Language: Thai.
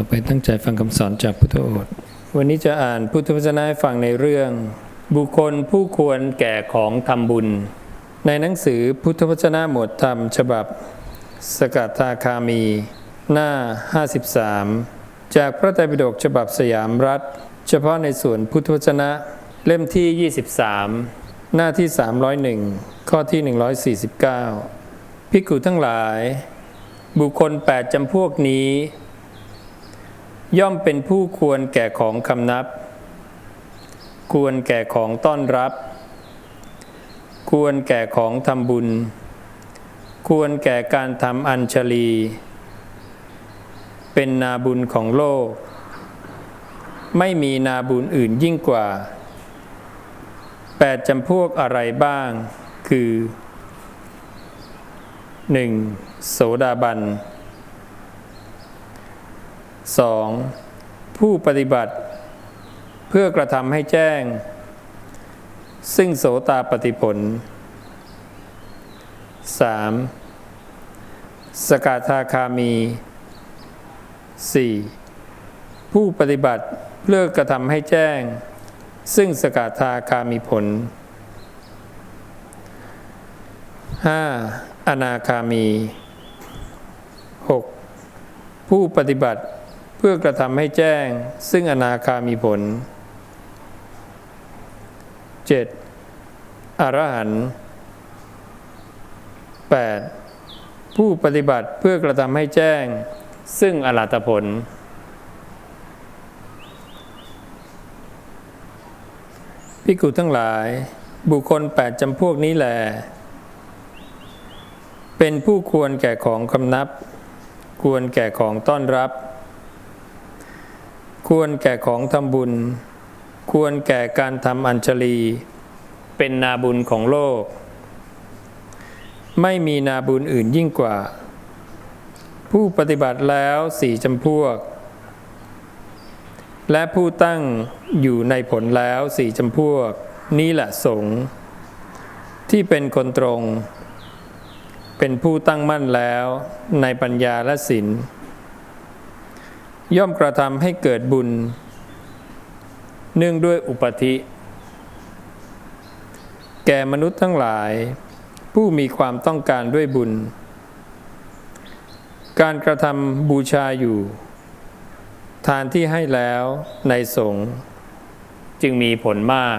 อไปตั้งใจฟังคำสอนจากพุทธโอษฐ์วันนี้จะอ่านพุทธวจนะให้ฟังในเรื่อง บุคคลผู้ควรแก่ของทำบุญ ในหนังสือพุทธวจนะหมวดธรรม ฉบับ สกัดทาคามี หน้า 53 จากพระไตรปิฎกฉบับสยามรัฐ เฉพาะในส่วนพุทธวจนะเล่มที่ 23 หน้าที่ 301 ข้อที่ 149ภิกุทั้งหลาย บุคคล 8จำพวกนี้ ย่อมเป็นผู้ควรแก่ของคำนับ ควรแก่ของต้อนรับ ควรแก่ของทำบุญ ควรแก่การทำอัญชลี เป็นนาบุญของโลก ไม่มีนาบุญอื่นยิ่งกว่าแปดจำพวกอะไรบ้าง คือ 1. โสดาบัน 2. ผู้ปฏิบัติ เพื่อกระทำให้แจ้ง ซึ่งโสตาปฏิผล 3. สกาทาคามี 4. ผู้ปฏิบัติเพื่อกระทำให้แจ้ง ซึ่งสกาทาคามีผล 5. อนาคามี 6. ผู้ปฏิบัติ เพื่อกระทำให้แจ้งซึ่งอนาคามีผล 7. อรหันต์ 8. ผู้ปฏิบัติเพื่อกระทำให้แจ้ง ซึ่งอรหัตผล พิกุทั้งหลาย บุคคลแปดจำพวกนี้แหลเป็นผู้ควรแก่ของคำนับ ควรแก่ของต้อนรับ ควรแก่ของทำบุญ ควรแก่การทำอัญชลี เป็นนาบุญของโลก ไม่มีนาบุญอื่นยิ่งกว่า ผู้ปฏิบัติแล้วสี่จำพวก และผู้ตั้งอยู่ในผลแล้วสี่จำพวก นี่แหละสงที่เป็นคนตรง เป็นผู้ตั้งมั่นแล้วในปัญญาและศีล ย่อมกระทำให้เกิดบุญ เนื่องด้วยอุปธิ แก่มนุษย์ทั้งหลาย ผู้มีความต้องการด้วยบุญ การกระทำบูชาอยู่ ทานที่ให้แล้วในสงฆ์จึงมีผลมาก